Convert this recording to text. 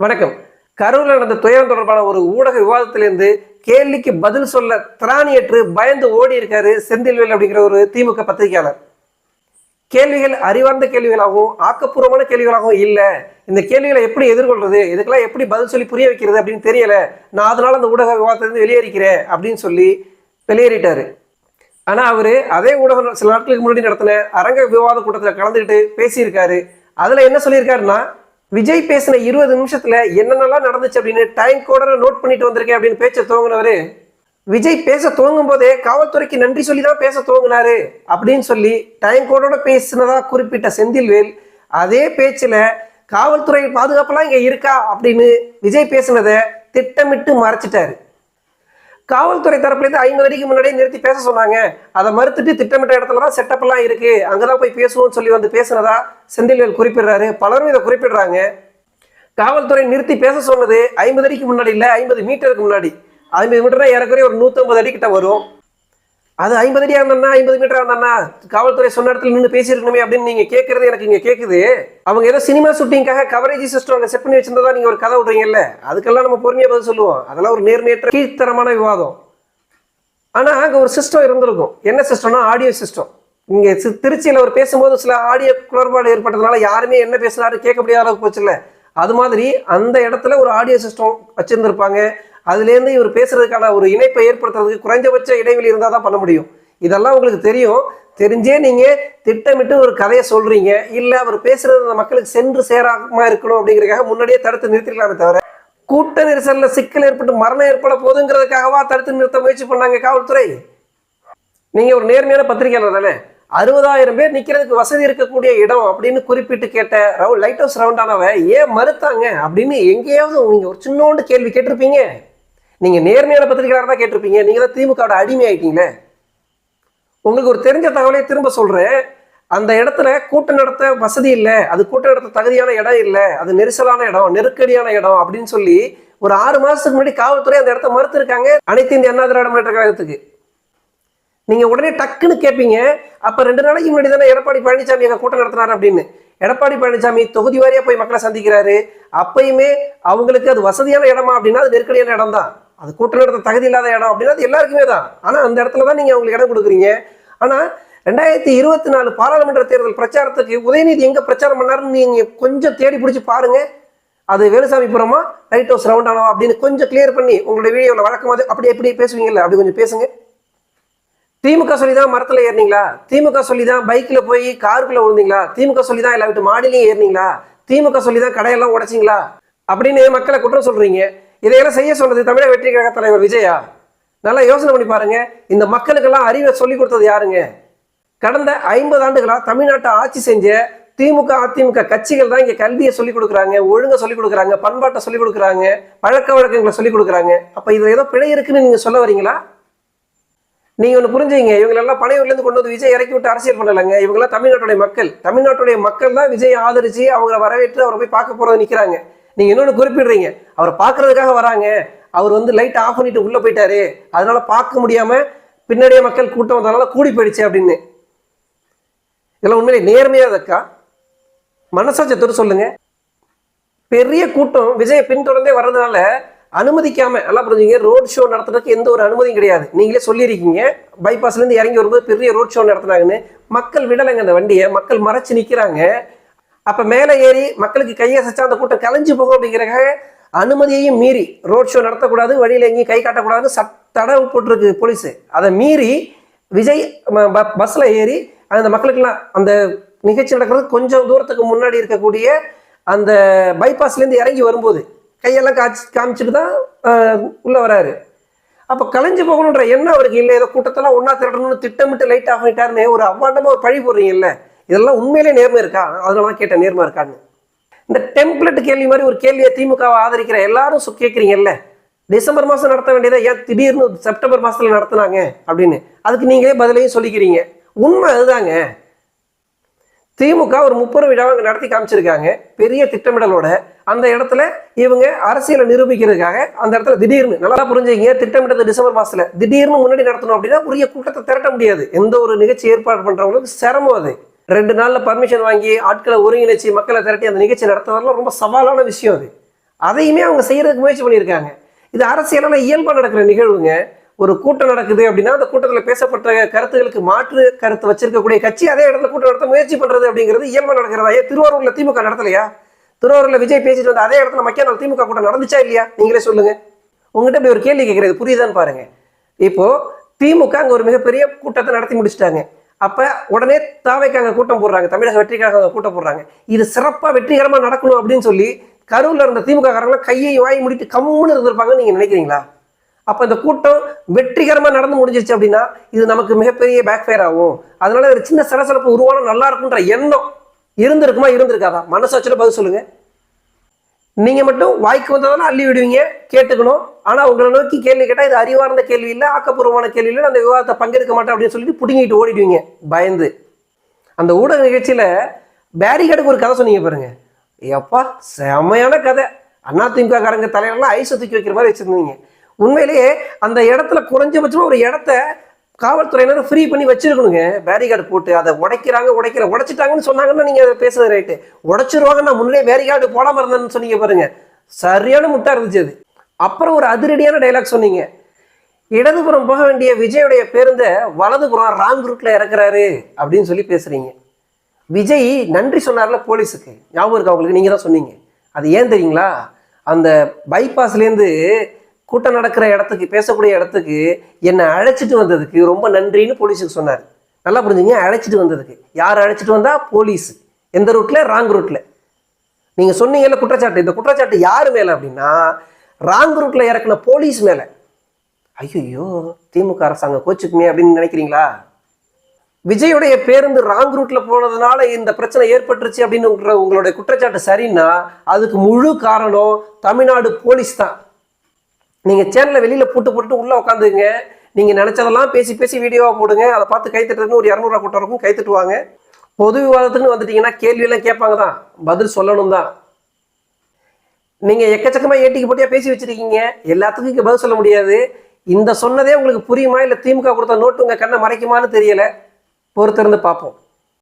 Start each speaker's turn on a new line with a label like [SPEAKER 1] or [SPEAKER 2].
[SPEAKER 1] வணக்கம். கரூரில் நடந்த துயரம் தொடர்பான ஒரு ஊடக விவாதத்திலிருந்து கேள்விக்கு பதில் சொல்ல திராணியற்று பயந்து ஓடி இருக்காரு செந்தில்வேல் அப்படிங்கிற ஒரு திமுக பத்திரிகையாளர். கேள்விகள் அறிவார்ந்த கேள்விகளாகவும் ஆக்கப்பூர்வமான கேள்விகளாகவும் இல்லை. இந்த கேள்விகளை எப்படி எதிர்கொள்றது? இதுக்கெல்லாம் எப்படி பதில் சொல்லி புரிய வைக்கிறது அப்படின்னு தெரியல. நான் அதனால அந்த ஊடக விவாதத்திலிருந்து வெளியேறிக்கிறேன் அப்படின்னு சொல்லி வெளியேறிட்டாரு. ஆனால் அவர் அதே ஊடகம் சில நாட்களுக்கு முன்னாடி நடத்தின அரங்க விவாத கூட்டத்தில் கலந்துக்கிட்டு பேசியிருக்காரு. அதில் என்ன சொல்லியிருக்காருன்னா விஜய் பேசின இருபது நிமிஷத்துல என்னென்னலாம் நடந்துச்சு அப்படின்னு டைம் கோடரை நோட் பண்ணிட்டு வந்திருக்கேன் அப்படின்னு பேச்ச துவங்கினவரு விஜய் பேச துவங்கும் போதே காவல்துறைக்கு நன்றி சொல்லி தான் பேச துவங்கினாரு அப்படின்னு சொல்லி டைம் கோடோட பேசினதா குறிப்பிட்ட செந்தில்வேல் அதே பேச்சில் காவல்துறை பாதுகாப்பெல்லாம் இங்கே இருக்கா அப்படின்னு விஜய் பேசினதை திட்டமிட்டு மறைச்சிட்டாரு. காவல்துறை தரப்புலேருந்து ஐம்பது அடிக்கு முன்னாடியே நிறுத்தி பேச சொன்னாங்க. அதை மறுத்துட்டு திட்டமிட்ட இடத்துல தான் செட்டப் எல்லாம் இருக்கு. அங்கதான் போய் பேசுவோம்னு சொல்லி வந்து பேசுனதா செந்தில்வேல் குறிப்பிடுறாரு. பலரும் இதை குறிப்பிடுறாங்க. காவல்துறை நிறுத்தி பேச சொன்னது ஐம்பது அடிக்கு முன்னாடி இல்லை ஐம்பது மீட்டருக்கு முன்னாடி. ஐம்பது மீட்டர்னா ஏறக்குறைய ஒரு நூற்றம்பது அடி கிட்ட வரும். அது ஐம்பது அடியா இருந்தா ஐம்பது மீட்டரா இருந்தா காவல்துறை சொன்ன இடத்துல நின்று பேசியிருக்கணுமே அப்படின்னு நீங்க கேட்கறது எனக்கு இங்க கேக்குது. அவங்க ஏதோ சினிமா ஷூட்டிங்காக கவரேஜ் சிஸ்டம் அங்க செட் பண்ணி வச்சிருந்ததா நீங்க ஒரு கதை விடுறீங்கல்ல அதுக்கெல்லாம் நம்ம பொறுமையா பதில் சொல்லுவோம். அதெல்லாம் ஒரு நேர்மையற்ற கீழ்த்தரமான விவாதம். ஆனா அங்க ஒரு சிஸ்டம் இருந்திருக்கும். என்ன சிஸ்டம்னா ஆடியோ சிஸ்டம் இங்க திருச்சியில அவர் பேசும்போது சில ஆடியோ குளறுபாடு ஏற்பட்டதுனால யாருமே என்ன பேசினாரு கேட்க முடியாத அளவுக்கு போச்சுல்ல. அது மாதிரி அந்த இடத்துல ஒரு ஆடியோ சிஸ்டம் வச்சிருந்திருப்பாங்க. அதுலேருந்து இவர் பேசுறதுக்கான ஒரு இணைப்பை ஏற்படுத்துறதுக்கு குறைஞ்சபட்ச இடைவெளி இருந்தால் தான் பண்ண முடியும். இதெல்லாம் உங்களுக்கு தெரியும். தெரிஞ்சே நீங்கள் திட்டமிட்டு ஒரு கதையை சொல்கிறீங்க இல்லை அவர் பேசுறது அந்த மக்களுக்கு சென்று சேராமல் இருக்கணும் அப்படிங்கிறக்காக முன்னாடியே தடுத்து நிறுத்திக்கலாமே தவிர கூட்ட நெரிசலில் சிக்கல் ஏற்பட்டு மரணம் ஏற்பட போதுங்கிறதுக்காகவா தடுத்து நிறுத்த முயற்சி பண்ணாங்க காவல்துறை? நீங்கள் ஒரு நேர்மையான பத்திரிகையாளர் தானே. அறுபதாயிரம் பேர் நிற்கிறதுக்கு வசதி இருக்கக்கூடிய இடம் அப்படின்னு குறிப்பிட்டு கேட்ட ரவு லைட் ஹவுஸ் ரவுண்டானவ ஏன் மறுத்தாங்க? அப்படின்னு எங்கேயாவது நீங்கள் ஒரு சின்னோண்டு கேள்வி கேட்டிருப்பீங்க. நீங்க நேர்மையான பத்திரிகையாளர் தான் கேட்டிருப்பீங்க. நீங்க தான் திமுகவோட அடிமை ஆயிட்டீங்களே உங்களுக்கு ஒரு தெரிஞ்ச தகவலையே திரும்ப சொல்றேன். அந்த இடத்துல கூட்டம் நடத்த வசதி இல்லை. அது கூட்டம் நடத்த தகுதியான இடம் இல்லை. அது நெரிசலான இடம் நெருக்கடியான இடம் அப்படின்னு சொல்லி ஒரு ஆறு மாசத்துக்கு முன்னாடி காவல்துறை அந்த இடத்த மறுத்திருக்காங்க. அனைத்து இந்திய அண்ணா திராவிட முன்னேற்ற கழகத்துக்கு. நீங்க உடனே டக்குன்னு கேட்பீங்க அப்ப ரெண்டு நாளைக்கு முன்னாடி தானே எடப்பாடி பழனிசாமி எங்க கூட்டம் நடத்தினார் அப்படின்னு. எடப்பாடி பழனிசாமி தொகுதி வாரியா போய் மக்களை சந்திக்கிறாரு. அப்பயுமே அவங்களுக்கு அது வசதியான இடமா அப்படின்னா அது நெருக்கடியான இடம் தான் அது கூட்டம் நடத்த தகுதி இல்லாத இடம் அப்படின்னா அது எல்லாருக்குமே தான். ஆனால் அந்த இடத்துல தான் நீங்கள் அவங்களுக்கு இடம் கொடுக்குறீங்க. ஆனால் ரெண்டாயிரத்தி இருபத்தி நாலு பாராளுமன்ற தேர்தல் பிரச்சாரத்துக்கு உதயநிதி எங்கே பிரச்சாரம் பண்ணாருன்னு நீங்கள் கொஞ்சம் தேடி பிடிச்சி பாருங்கள் அது வேலுசாமிபுரமா லைட் ஹவுஸ் ரவுண்டானவா அப்படின்னு கொஞ்சம் கிளியர் பண்ணி உங்களுடைய வீடியோவில் வழக்கமாக அப்படி எப்படி பேசுவீங்கல்ல அப்படி கொஞ்சம் பேசுங்க. திமுக சொல்லி தான் மரத்தில் ஏறினீங்களா? திமுக சொல்லி தான் பைக்கில் போய் காருக்குள்ளே விழுந்தீங்களா? திமுக சொல்லி தான் எல்லா வீட்டு மாடிலையும் ஏறினீங்களா? திமுக சொல்லி தான் கடையெல்லாம் உடைச்சிங்களா? அப்படின்னு மக்களை குற்றம் சொல்கிறீங்க இதையெல்லாம் செய்ய சொன்னது தமிழக வெற்றி கழக தலைவர் விஜயா. நல்லா யோசனை பண்ணி பாருங்க. இந்த மக்களுக்கெல்லாம் அறிவை சொல்லி கொடுத்தது யாருங்க? கடந்த ஐம்பது ஆண்டுகளா தமிழ்நாட்டை ஆட்சி செஞ்ச திமுக அதிமுக கட்சிகள் தான் இங்கே கல்வியை சொல்லிக் கொடுக்குறாங்க ஒழுங்கை சொல்லிக் கொடுக்குறாங்க பண்பாட்டை சொல்லிக் கொடுக்குறாங்க பழக்க வழக்கங்களை சொல்லிக் கொடுக்குறாங்க. அப்போ இதில் ஏதோ பிழை இருக்குன்னு நீங்கள் சொல்ல வரீங்களா? நீங்கள் ஒன்று புரிஞ்சுங்க இவங்களெல்லாம் பனையூர்லேருந்து கொண்டு வந்து விஜய் இறக்கி விட்டு அரசியல் பண்ணலைங்க. இவங்கெல்லாம் தமிழ்நாட்டுடைய மக்கள். தமிழ்நாட்டுடைய மக்கள் தான் விஜய் ஆதரிச்சு அவங்கள வரவேற்று அவரை போய் பார்க்க போறது நிற்கிறாங்க நீங்கள் இன்னொன்று குறிப்பிடுறீங்க. அவரை பார்க்கறதுக்காக வராங்க. அவர் வந்து லைட் ஆஃப் பண்ணிட்டு உள்ள போயிட்டாரு. அதனால பார்க்க முடியாம பின்னாடியே மக்கள் கூட்டம் வந்ததுனால கூடி போயிடுச்சு அப்படின்னு. இதெல்லாம் உண்மையிலே நேர்மையா இருக்கா மனசாட்சத்தோடு சொல்லுங்க. பெரிய கூட்டம் விஜயை பின்தொடர்ந்தே வர்றதுனால அனுமதிக்காம நல்லா புரிஞ்சுங்க. ரோட் ஷோ நடத்துறதுக்கு எந்த ஒரு அனுமதியும் கிடையாது. நீங்களே சொல்லியிருக்கீங்க. பைபாஸ்லேருந்து இருந்து இறங்கி வரும்போது பெரிய ரோட் ஷோ நடத்துனாங்கன்னு. மக்கள் விடலைங்க அந்த வண்டியை. மக்கள் மறைச்சு நிக்கிறாங்க. அப்ப மேலே ஏறி மக்களுக்கு கையை சச்சா அந்த கூட்டம் கலைஞ்சு போகும் அப்படிங்கிறக்காக அனுமதியையும் மீறி ரோட் ஷோ நடத்தக்கூடாது வழியில எங்கேயும் கை காட்டக்கூடாதுன்னு சட் தடவு போட்டிருக்கு போலீஸ் அதை மீறி விஜய் ம- ப- பஸ்ல ஏறி அந்த மக்களுக்கெல்லாம் அந்த நிகழ்ச்சி நடக்கிறது கொஞ்சம் தூரத்துக்கு முன்னாடி இருக்கக்கூடிய அந்த bypassல-இருந்து இறங்கி வரும்போது கையெல்லாம் காய்ச்சி காமிச்சிட்டு தான் உள்ளே உள்ள வராரு. அப்போ கலைஞ்சு போகணுன்ற எண்ணம் அவருக்கு இல்லை. ஏதோ கூட்டத்தெல்லாம் ஒன்றா திரட்டணும்னு திட்டமிட்டு லைட் ஆஃப் பண்ணிட்டாருன்னு ஒரு அவ்வாண்டமாக ஒரு பழி போடுறீங்கல்ல. இதெல்லாம் உண்மையிலே நேர்மை இருக்கா? அதனால தான் கேட்டேன் நேர்மை இருக்கான்னு. இந்த டெம்ப்ளெட் கேள்வி மாதிரி ஒரு கேள்வியை திமுகவை ஆதரிக்கிற எல்லாரும் கேட்குறீங்கல்ல டிசம்பர் மாதம் நடத்த வேண்டியதை ஏன் திடீர்னு செப்டம்பர் மாதத்தில் நடத்துனாங்க அப்படின்னு? அதுக்கு நீங்களே பதிலையும் சொல்லிக்கிறீங்க. உண்மை அதுதாங்க. திமுக ஒரு முப்பது விழாவை நடத்தி காமிச்சிருக்காங்க. பெரிய திட்டமிடலோட. அந்த இடத்துல இவங்க அரசியலை நிரூபிக்கிறதுக்காக அந்த இடத்துல திடீர்னு நல்லா புரிஞ்சுக்கீங்க திட்டமிட்டது டிசம்பர் மாசத்துல. திடீர்னு முன்னாடி நடத்தணும் அப்படின்னா உரிய கூட்டத்தை திரட்ட முடியாது. எந்த ஒரு நிகழ்ச்சி ஏற்பாடு பண்றவங்களுக்கு சிரமம் அது. ரெண்டு நாளில் பர்மிஷன் வாங்கி ஆட்களை ஒருங்கிணைச்சு மக்களை திரட்டி அந்த நிகழ்ச்சி நடத்துறதெல்லாம் ரொம்ப சவாலான விஷயம் அது. அதையுமே அவங்க செய்யறதுக்கு முயற்சி பண்ணியிருக்காங்க. இது அரசியலால இயல்பாக நடக்கிற நிகழ்வுங்க. ஒரு கூட்டம் நடக்குது அப்படின்னா அந்த கூட்டத்தில் பேசப்பட்ட கருத்துகளுக்கு மாற்று கருத்து வச்சிருக்கக்கூடிய கட்சி அதே இடத்துல கூட்டம் நடத்த முயற்சி பண்ணுறது அப்படிங்கிறது இயல்பா நடக்கிறதா? ஏன் திருவாரூரில் திமுக நடத்தலையா? திருவாரூரில் விஜய் பேசிட்டு வந்து அதே இடத்துல மக்கிய திமுக கூட்டம் நடந்துச்சா இல்லையா? நீங்களே சொல்லுங்க. உங்ககிட்ட இப்படி ஒரு கேள்வி கேட்குறது புரியுதான்னு பாருங்க. இப்போ திமுக அங்கே ஒரு மிகப்பெரிய கூட்டத்தை நடத்தி முடிச்சிட்டாங்க. அப்போ உடனே தாவைக்கு கூட்டம் போடுறாங்க தமிழக வெற்றிக்காக கூட்டம் போடுறாங்க. இது சிறப்பாக வெற்றிகரமாக நடக்கணும் அப்படின்னு சொல்லி கரூரில் இருந்த திமுக காரங்க கையை வாய் முடிட்டு கம்முன்னு இருந்திருப்பாங்கன்னு நீங்கள் நினைக்கிறீங்களா? அப்போ இந்த கூட்டம் வெற்றிகரமாக நடந்து முடிஞ்சிருச்சு அப்படின்னா இது நமக்கு மிகப்பெரிய பேக்ஃபயர் ஆகும். அதனால ஒரு சின்ன சலசலப்பு உருவானம் நல்லா இருக்குன்ற எண்ணம் இருந்திருக்குமா இருந்திருக்காதா? மனசு வச்சுட்டு பதில் சொல்லுங்கள் நீங்கள் மட்டும் வாய்க்கு வந்ததெல்லாம் அள்ளி விடுவீங்க? கேட்டுக்கணும். ஆனால் உங்களை நோக்கி கேள்வி கேட்டால் இது அறிவார்ந்த கேள்வி இல்லை ஆக்கப்பூர்வமான கேள்வி இல்லை அந்த விவாதத்தை பங்கெடுக்க மாட்டேன் அப்படின்னு சொல்லிட்டு பிடுங்கிட்டு ஓடிடுவீங்க. பயந்து. அந்த ஊடக நிகழ்ச்சியில் பேரிகேடுக்கு ஒரு கதை சொன்னீங்க பாருங்க. எப்பா செமையான கதை. அதிமுக காரங்க தலையிலலாம் ஐஸ் தூக்கி வைக்கிற மாதிரி வச்சுருந்தீங்க. உண்மையிலேயே அந்த இடத்துல குறைஞ்சபட்சமாக ஒரு இடத்த காவல்துறையினர் ஃப்ரீ பண்ணி வச்சிருக்கணுங்க. பேரிகார்டு போட்டு அதை உடைக்கிறாங்க உடைக்கிற உடைச்சிட்டாங்கன்னு சொன்னாங்கன்னா நீங்கள் அதை பேசுறது ரைட்டு உடைச்சிருவாங்க நான் முன்னே பேரிகார்டு போடாம இருந்தேன்னு சொன்னீங்க பாருங்க. சரியான முட்டா இருந்துச்சு அது. அப்புறம் ஒரு அதிரடியான டைலாக் சொன்னீங்க. இடதுபுறம் போக வேண்டிய விஜயுடைய பேருந்தை வலதுபுறம் ராங் ரூட்டில் இறக்குறாரு அப்படின்னு சொல்லி பேசுகிறீங்க விஜய் நன்றி சொன்னார்ல போலீஸுக்கு. ஞாபகம் இருக்கா அவங்களுக்கு நீங்கள் தான் சொன்னீங்க. அது ஏன் தெரியுங்களா? அந்த பைபாஸ்லேருந்து கூட்டம் நடக்கிற இடத்துக்கு பேசக்கூடிய இடத்துக்கு என்னை அழைச்சிட்டு வந்ததுக்கு ரொம்ப நன்றின்னு போலீஸுக்கு சொன்னார். நல்லா புரிஞ்சுங்க அழைச்சிட்டு வந்ததுக்கு. யார் அழைச்சிட்டு வந்தா? போலீஸ். எந்த ரூட்ல? ராங் ரூட்ல. நீங்கள் சொன்னீங்கல்ல குற்றச்சாட்டு. இந்த குற்றச்சாட்டு யார் மேலே அப்படின்னா ராங் ரூட்டில் இறக்குன போலீஸ் மேலே. ஐயோ திமுக அரசாங்கம் கோச்சுக்குமே அப்படின்னு நினைக்கிறீங்களா? விஜயுடைய பேருந்து ராங் ரூட்ல போனதுனால இந்த பிரச்சனை ஏற்பட்டுருச்சு அப்படின்னு உங்களுடைய குற்றச்சாட்டு சரின்னா அதுக்கு முழு காரணம் தமிழ்நாடு போலீஸ் தான். நீங்கள் சேனலை வெளியில் போட்டு போட்டு உள்ளே உட்காந்துங்க நீங்கள் நினச்சதெல்லாம் பேசி பேசி வீடியோவாக போடுங்க. அதை பார்த்து கைத்தட்டுறதுன்னு ஒரு இரநூறுவா கூட்டம் இருக்கும் கைத்தட்டுவாங்க பொது விவாதத்துக்குன்னு வந்துட்டீங்கன்னா கேள்வியெல்லாம் கேட்பாங்க தான். பதில் சொல்லணும் தான். நீங்கள் எக்கச்சக்கமாக ஏட்டிக்கு போட்டியாக பேசி வச்சுருக்கீங்க. எல்லாத்துக்கும் இங்கே பதில் சொல்ல முடியாது. இந்த சொன்னதே உங்களுக்கு புரியுமா? இல்லை திமுக கொடுத்த நோட்டு உங்கள் கண்ணை மறைக்குமான்னு தெரியலை. பொறுத்திருந்து பார்ப்போம்.